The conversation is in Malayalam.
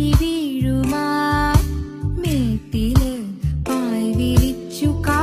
വീഴുമാ. മേത്തിൽ പായ് വിരിച്ചു കാ